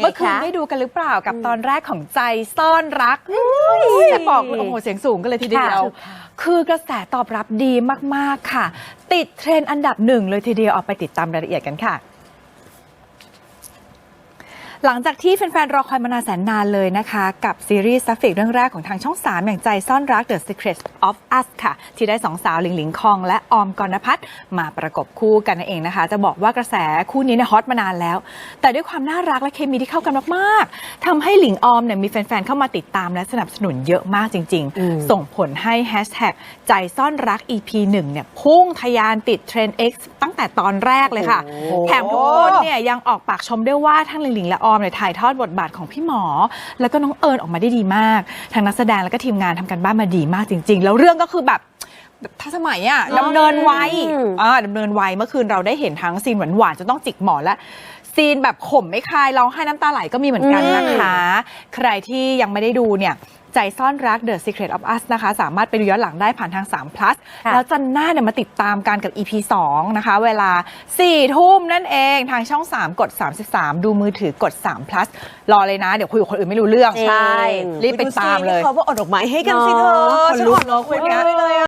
เมื่อคืนได้ดูกันหรือเปล่ากับตอนแรกของใจซ่อนรักจะบอกโอ้โหเสียงสูงกันเลยทีเดียวค่ะคือกระแสตอบรับดีมาก ๆ ค่ะ ติดเทรนด์อันดับหนึ่งเลยทีเดียวเอาไปติดตามรายละเอียดกันค่ะ หลังจากที่แฟนๆ รอคอยมานานแสนนานเลยนะคะ กับซีรีส์ซัฟฟิกเรื่องแรกของทางช่อง 3 อย่างใจซ่อนรัก The Secret of Us ค่ะ ที่ได้สองสาวหลิงหลิงคอง และออมกรณพัฒน์มาประกบคู่กันนั่นเองนะคะ จะบอกว่ากระแสคู่นี้เนี่ยฮอตมานานแล้ว แต่ด้วยความน่ารักและเคมีที่เข้ากันมากๆทำให้หลิงออมเนี่ยมีแฟนๆ เข้ามาติดตามและสนับสนุนเยอะมากจริงอืมๆส่งผลให้แฮชแท็กใจซ่อนรัก EP 1เนี่ยพุ่งทะยานติดเทรนด์ X ตั้งแต่ตอนแรกเลยค่ะโอ้โหแถมทุกคนเนี่ยยังออกปากชมด้วยว่าทั้งหลิงหลิงและออมเนี่ยถ่ายทอดบทบาทของพี่หมอ แล้วก็น้องเอิญออกมาได้ดีมาก ทางนักแสดงแล้วก็ทีมงานทำกันบ้านมาดีมากจริง ๆ แล้วเรื่องก็คือแบบแบบทันสมัยอะเนอะดำเนินไวอืมอ่าดำเนินไวเมื่อคืนเราได้เห็นทั้งซีนหวานๆจะต้องจิกหมอนและซีนแบบข่มไม่คลายร้องไห้น้ำตาไหลก็มีเหมือนกันนะคะ ใครที่ยังไม่ได้ดูเนี่ย ใจซ่อนรัก The Secret of Us นะคะ สามารถไปดูย้อนหลังได้ผ่านทาง 3 plus ค่ะแล้วจันทร์หน้าเนี่ยมาติดตามกันกับ EP 2 นะคะ เวลา 4 ทุ่มนั่นเองทางช่อง 3 กด 33 ดูมือถือกด 3 plus รอเลยนะ เดี๋ยวคุยกับคนอื่นไม่รู้เรื่องใช่ รีบไปตามเลยเขาว่าอดดอกไม้ให้กันสิเธอเนอะคนฉันลุอกดเนอะคุยคนเนี้ยไม่ได้เลยอะ